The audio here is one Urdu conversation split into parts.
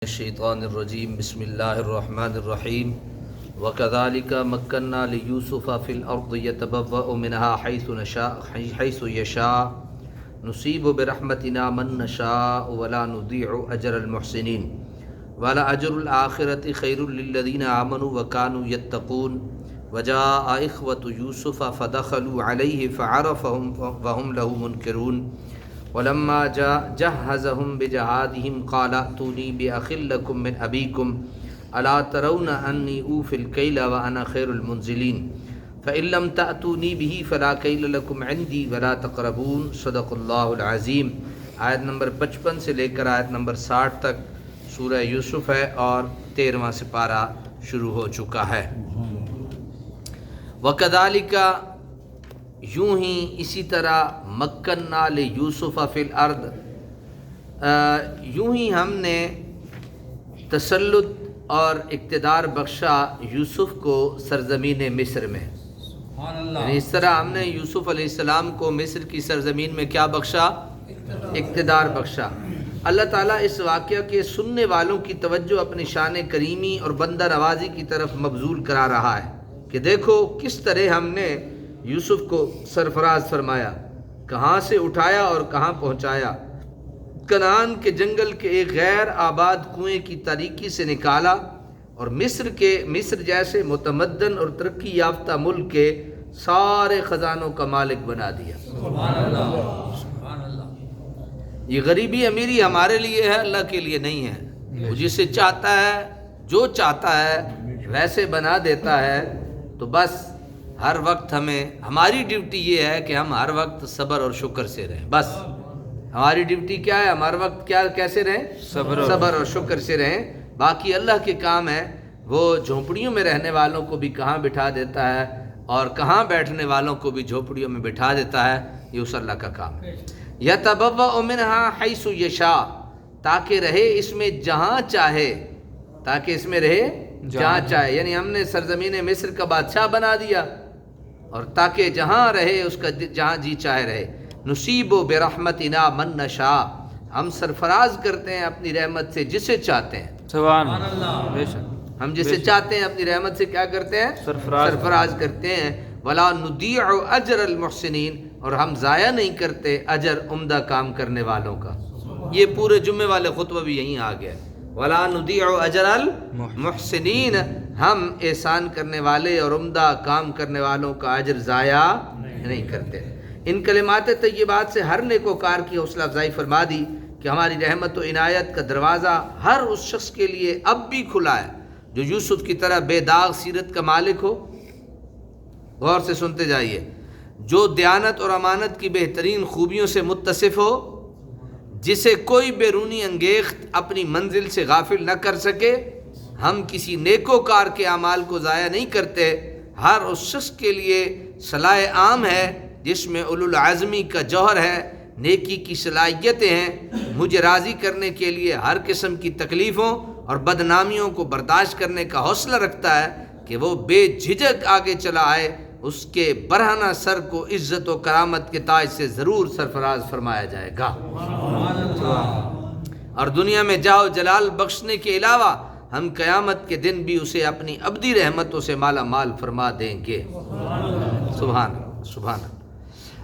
الشيطان الرجيم بسم الله الرحمن الرحيم. وكذلك مكنا ليوسف في الأرض يتبوأ منها حيث نشاء حيث يشاء. نصيب برحمتنا من نشاء ولا نضيع أجر المحسنين. ولا أجر الآخرة خير للذين آمنوا وكانوا يتقون. وجاء إخوة يوسف فدخلوا عليه فعرفهم وهم له منكرون. ولما جاء جهزهم بجهادهم قال ائتوني بأخ لكم من أبيكم ألا ترون أني أوفي الكيل وأنا خير المنزلين فإن لم تأتوني به فلا كيل لكم عندي ولا تقربون. صدق اللہ العظیم۔ آیت نمبر پچپن سے لے کر آیت نمبر ساٹھ تک سورہ یوسف ہے اور تیرواں سپارہ شروع ہو چکا ہے۔ وکدالکا یوں ہی اسی طرح مکن نال یوسف فی الارض یوں ہی ہم نے تسلط اور اقتدار بخشا یوسف کو سرزمین مصر میں۔ یعنی اس طرح ہم نے یوسف علیہ السلام کو مصر کی سرزمین میں کیا بخشا؟ اقتدار۔ بخشا۔ اللہ تعالیٰ اس واقعہ کے سننے والوں کی توجہ اپنی شان کریمی اور بندہ نوازی کی طرف مبزول کرا رہا ہے کہ دیکھو کس طرح ہم نے یوسف کو سرفراز فرمایا کہاں سے اٹھایا اور کہاں پہنچایا؟ کنان کے جنگل کے ایک غیر آباد کنویں کی تاریکی سے نکالا اور مصر کے مصر جیسے متمدن اور ترقی یافتہ ملک کے سارے خزانوں کا مالک بنا دیا۔ یہ غریبی امیری ہمارے لیے ہے اللہ کے لیے نہیں ہے۔ وہ جسے چاہتا ہے جو چاہتا ہے ویسے بنا دیتا ہے تو بس ہر وقت ہمیں ہماری ڈیوٹی یہ ہے کہ ہم ہر وقت صبر اور شکر سے رہیں۔ بس ہماری ڈیوٹی کیا ہے؟ ہم ہر وقت کیا کیسے رہیں؟ صبر صبر اور شکر سے رہیں۔ باقی اللہ کے کام ہے وہ جھونپڑیوں میں رہنے والوں کو بھی کہاں بٹھا دیتا ہے اور کہاں بیٹھنے والوں کو بھی جھونپڑیوں میں بٹھا دیتا ہے یہ اس اللہ کا کام ہے۔ یا تبوا امنہا حیث یشا تاکہ رہے اس میں جہاں چاہے تاکہ اس میں رہے جہاں چاہے۔ یعنی ہم نے سرزمین مصر کا بادشاہ بنا دیا۔ اور تاکہ جہاں رہے اس کا جہاں جی چاہے رہے۔ نصیب و برحمت انا من نشا ہم سرفراز کرتے ہیں اپنی رحمت سے جسے چاہتے ہیں۔ سبحان اللہ۔ بے شک۔ ہم جسے چاہتے ہیں اپنی رحمت سے کیا کرتے ہیں؟ سرفراز سرفراز کرتے ہیں۔ ولا ندیع اجر المحسنین اور ہم ضائع نہیں کرتے اجر عمدہ کام کرنے والوں کا۔ یہ پورے جمعے والے خطبہ بھی یہیں آ گیا۔ ولا ندیع اجر المحسنین۔ ہم احسان کرنے والے اور عمدہ کام کرنے والوں کا اجر ضائع نہیں کرتے۔ ان کلمات طیبات سے ہر نیکوکار کی حوصلہ افزائی فرما دی کہ ہماری رحمت و عنایت کا دروازہ ہر اس شخص کے لیے اب بھی کھلا ہے جو یوسف کی طرح بے داغ سیرت کا مالک ہو۔ غور سے سنتے جائیے۔ جو دیانت اور امانت کی بہترین خوبیوں سے متصف ہو جسے کوئی بیرونی انگیخت اپنی منزل سے غافل نہ کر سکے، ہم کسی نیکوکار کے اعمال کو ضائع نہیں کرتے۔ ہر اس شخص کے لیے صلاح عام ہے، جس میں اولو العظمی کا جوہر ہے، نیکی کی صلاحیتیں ہیں۔ مجھے راضی کرنے کے لیے ہر قسم کی تکلیفوں اور بدنامیوں کو برداشت کرنے کا حوصلہ رکھتا ہے کہ وہ بے جھجک آگے چلا آئے۔ اس کے برہنہ سر کو عزت و کرامت کے تاج سے ضرور سرفراز فرمایا جائے گا۔ اور دنیا میں جاؤ جلال بخشنے کے علاوہ ہم قیامت کے دن بھی اسے اپنی ابدی رحمتوں سے مالا مال فرما دیں گے۔ سبحان سبحان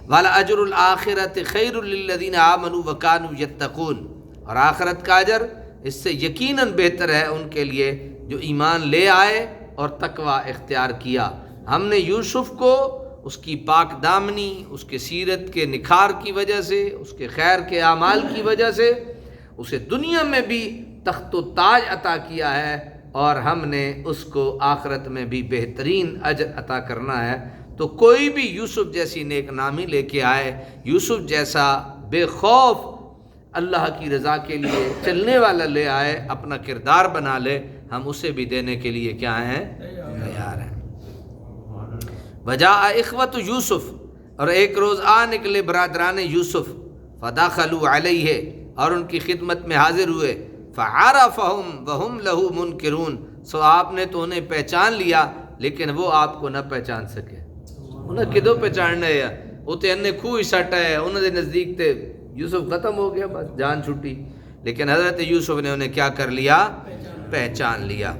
والا اجر الآخرت خیر للذین آمنوا وکانوا یتقون۔ اور آخرت کا اجر اس سے یقیناً بہتر ہے ان کے لیے جو ایمان لے آئے اور تقوی اختیار کیا۔ ہم نے یوسف کو اس کی پاک دامنی، اس کے سیرت کے نکھار کی وجہ سے، اس کے خیر کے اعمال کی وجہ سے اسے دنیا میں بھی تخت و تاج عطا کیا ہے اور ہم نے اس کو آخرت میں بھی بہترین اجر عطا کرنا ہے۔ تو کوئی بھی یوسف جیسی نیک نامی لے کے آئے، یوسف جیسا بے خوف اللہ کی رضا کے لیے چلنے والا لے آئے، اپنا کردار بنا لے، ہم اسے بھی دینے کے لیے کیا ہیں؟ وجا اخوت یوسف، اور ایک روز آ نکلے برادران یوسف فدا خلو علیہ، اور ان کی خدمت میں حاضر ہوئے فعارا فہم وہم لہو منکرون۔ سو آپ نے تو انہیں پہچان لیا، لیکن وہ آپ کو نہ پہچان سکے۔ انہیں کدو پہچاننا ہے؟ وہ تو انہیں خوہ سٹ ہے، انہوں نے نزدیک تے یوسف ختم ہو گیا، بس جان چھٹی۔ لیکن حضرت یوسف نے انہیں کیا کر لیا؟ پہچان لیا۔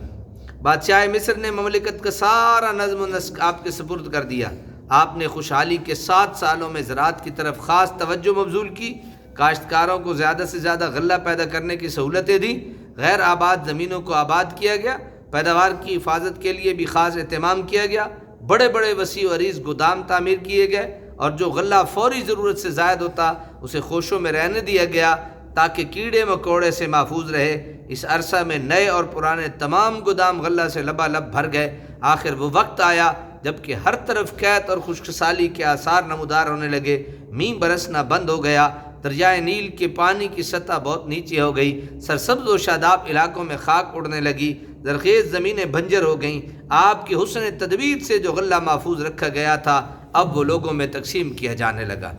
بادشاہ مصر نے مملکت کا سارا نظم و نسق آپ کے سپرد کر دیا۔ آپ نے خوشحالی کے سات سالوں میں زراعت کی طرف خاص توجہ مبزول کی۔ کاشتکاروں کو زیادہ سے زیادہ غلہ پیدا کرنے کی سہولتیں دیں۔ غیر آباد زمینوں کو آباد کیا گیا۔ پیداوار کی حفاظت کے لیے بھی خاص اہتمام کیا گیا۔ بڑے بڑے وسیع و عریض گودام تعمیر کیے گئے اور جو غلہ فوری ضرورت سے زائد ہوتا، اسے خوشوں میں رہنے دیا گیا۔ تاکہ کیڑے مکوڑے سے محفوظ رہے۔ اس عرصہ میں نئے اور پرانے تمام گودام غلہ سے لبا لب بھر گئے۔ آخر وہ وقت آیا جبکہ ہر طرف قید اور خشک سالی کے آثار نمودار ہونے لگے۔ مین برسنا بند ہو گیا۔ دریائے نیل کے پانی کی سطح بہت نیچے ہو گئی۔ سرسبز و شاداب علاقوں میں خاک اڑنے لگی۔ زرخیز زمینیں بنجر ہو گئیں۔ آپ کی حسن تدبیر سے جو غلہ محفوظ رکھا گیا تھا، اب وہ لوگوں میں تقسیم کیا جانے لگا۔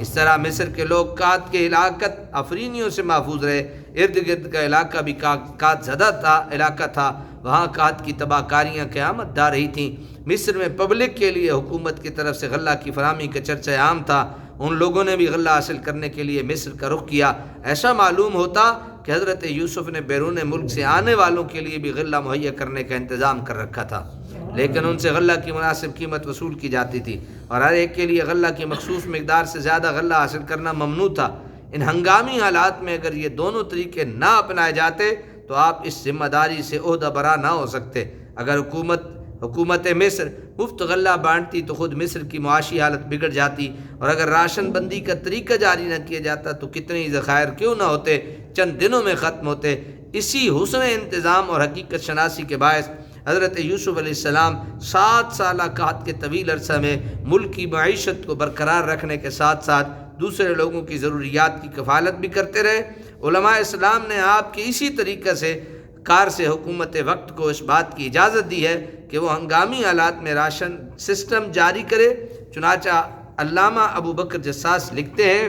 اس طرح مصر کے لوگ کات کے علاقت افرینیوں سے محفوظ رہے۔ ارد گرد کا علاقہ بھی کات زدہ تھا، علاقہ تھا۔ وہاں کات کی تباہ کاریاں قیامت دا رہی تھیں۔ مصر میں پبلک کے لیے حکومت کی طرف سے غلہ کی فراہمی کا چرچہ عام تھا۔ ان لوگوں نے بھی غلہ حاصل کرنے کے لیے مصر کا رخ کیا۔ ایسا معلوم ہوتا کہ حضرت یوسف نے بیرون ملک سے آنے والوں کے لیے بھی غلہ مہیا کرنے کا انتظام کر رکھا تھا۔ لیکن ان سے غلہ کی مناسب قیمت وصول کی جاتی تھی اور ہر ایک کے لیے غلہ کی مخصوص مقدار سے زیادہ غلہ حاصل کرنا ممنوع تھا۔ ان ہنگامی حالات میں اگر یہ دونوں طریقے نہ اپنائے جاتے تو آپ اس ذمہ داری سے عہدہ برا نہ ہو سکتے۔ اگر حکومت حکومت مصر مفت غلہ بانٹتی تو خود مصر کی معاشی حالت بگڑ جاتی۔ اور اگر راشن بندی کا طریقہ جاری نہ کیا جاتا تو کتنے ذخائر کیوں نہ ہوتے، چند دنوں میں ختم ہوتے۔ اسی حسن انتظام اور حقیقت شناسی کے باعث حضرت یوسف علیہ السلام سات سالہ کات کے طویل عرصہ میں ملک کی معیشت کو برقرار رکھنے کے ساتھ ساتھ دوسرے لوگوں کی ضروریات کی کفالت بھی کرتے رہے۔ علماء اسلام نے آپ کے اسی طریقہ سے کار سے حکومت وقت کو اس بات کی اجازت دی ہے کہ وہ ہنگامی حالات میں راشن سسٹم جاری کرے۔ چنانچہ علامہ ابو بکر جساس لکھتے ہیں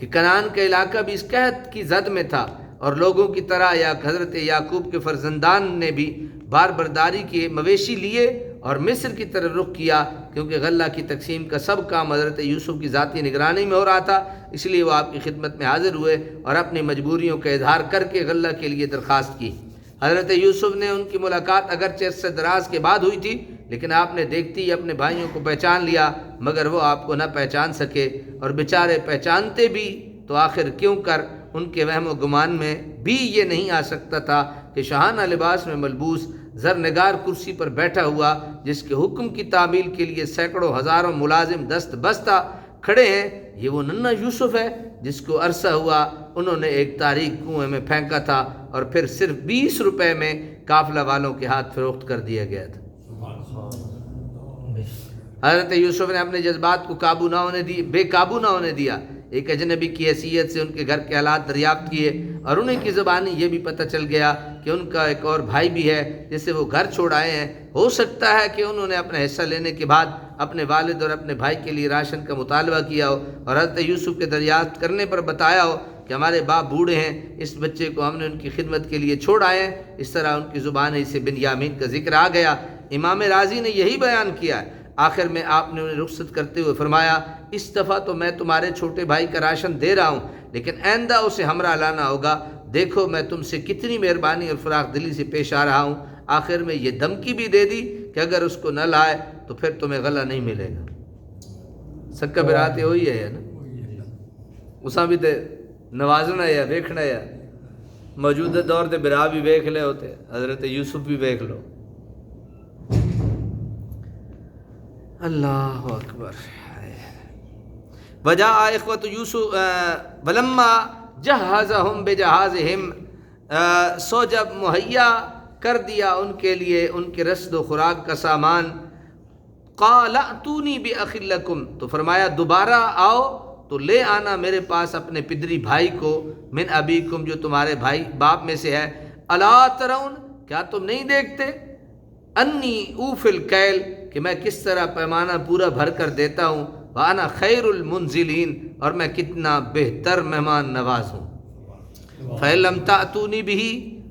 کہ کنان کا علاقہ بھی اس قحط کی زد میں تھا۔ اور لوگوں کی طرح یا حضرت یعقوب کے فرزندان نے بھی بار برداری کے مویشی لیے اور مصر کی طرف رخ کیا، کیونکہ غلہ کی تقسیم کا سب کام حضرت یوسف کی ذاتی نگرانی میں ہو رہا تھا، اس لیے وہ آپ کی خدمت میں حاضر ہوئے اور اپنی مجبوریوں کا اظہار کر کے غلہ کے لیے درخواست کی۔ حضرت یوسف نے ان کی ملاقات اگرچہ سے دراز کے بعد ہوئی تھی، لیکن آپ نے دیکھتی ہی اپنے بھائیوں کو پہچان لیا، مگر وہ آپ کو نہ پہچان سکے اور بیچارے پہچانتے بھی تو آخر کیوں کر ان کے وہم و گمان میں بھی یہ نہیں آ سکتا تھا کہ شہانہ لباس میں ملبوس زرنگار کرسی پر بیٹھا ہوا، جس کے حکم کی تعمیل کے لیے سینکڑوں ہزاروں ملازم دست بستہ کھڑے ہیں، یہ وہ ننا یوسف ہے، جس کو عرصہ ہوا انہوں نے ایک تاریخ کنویں میں پھینکا تھا اور پھر صرف بیس روپے میں قافلہ والوں کے ہاتھ فروخت کر دیا گیا تھا۔ حضرت یوسف نے اپنے جذبات کو قابو نہ ہونے دی، بے قابو نہ ہونے دیا۔ ایک اجنبی کی حیثیت سے ان کے گھر کے حالات دریافت کیے اور انہیں کی زبانی یہ بھی پتہ چل گیا کہ ان کا ایک اور بھائی بھی ہے جس سے وہ گھر چھوڑ آئے ہیں۔ ہو سکتا ہے کہ انہوں نے اپنا حصہ لینے کے بعد اپنے والد اور اپنے بھائی کے لیے راشن کا مطالبہ کیا ہو اور حضرت یوسف کے دریافت کرنے پر بتایا ہو کہ ہمارے باپ بوڑھے ہیں، اس بچے کو ہم نے ان کی خدمت کے لیے چھوڑ آئے ہیں۔ اس طرح ان کی زبان سے بن یامین کا ذکر آ گیا۔ امام راضی نے یہی بیان کیا ہے۔ آخر میں آپ نے انہیں رخصت کرتے ہوئے فرمایا، اس دفعہ تو میں تمہارے چھوٹے بھائی کا راشن دے رہا ہوں، لیکن آئندہ اسے ہمراہ لانا ہوگا۔ دیکھو، میں تم سے کتنی مہربانی اور فراغ دلی سے پیش آ رہا ہوں۔ آخر میں یہ دھمکی بھی دے دی کہ اگر اس کو نہ لائے تو پھر تمہیں غلہ نہیں ملے گا۔ سکا براتے ہوئی ہے نا؟ اساں بھی تے نوازنا یا ویکھنا یا؟ موجودہ دور تے برا بھی ویکھ لے ہوتے، حضرت یوسف بھی ویکھ لو۔ اللہ اکبر۔ وجہ اخوت یوسف ولما جہازہم بجہازہم سو جب مہیا کر دیا ان کے لیے، ان کے رسد و خوراک کا سامان، قال اتونی باخلکم تو فرمایا، دوبارہ آؤ، تو لے آنا میرے پاس اپنے پدری بھائی کو، من ابیکم، جو تمہارے بھائی باپ میں سے ہے۔ الا ترون، کیا تم نہیں دیکھتے؟ انی اوف الکیل کہ میں کس طرح پیمانہ پورا بھر کر دیتا ہوں، وانا خیر المنزلین اور میں کتنا بہتر مہمان نواز ہوں۔ فعلم تعتونی بھی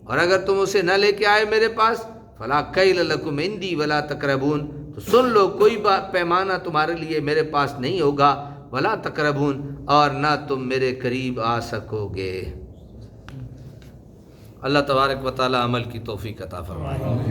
اور اگر تم اسے نہ لے کے آئے میرے پاس، فلا کیل لکم اندی ولا تقربون۔ تو سن لو، کوئی پیمانہ تمہارے لیے میرے پاس نہیں ہوگا۔ ولا تقربون، اور نہ تم میرے قریب آ سکو گے۔ اللہ تبارک و تعالی عمل کی توفیق عطا فرمائے۔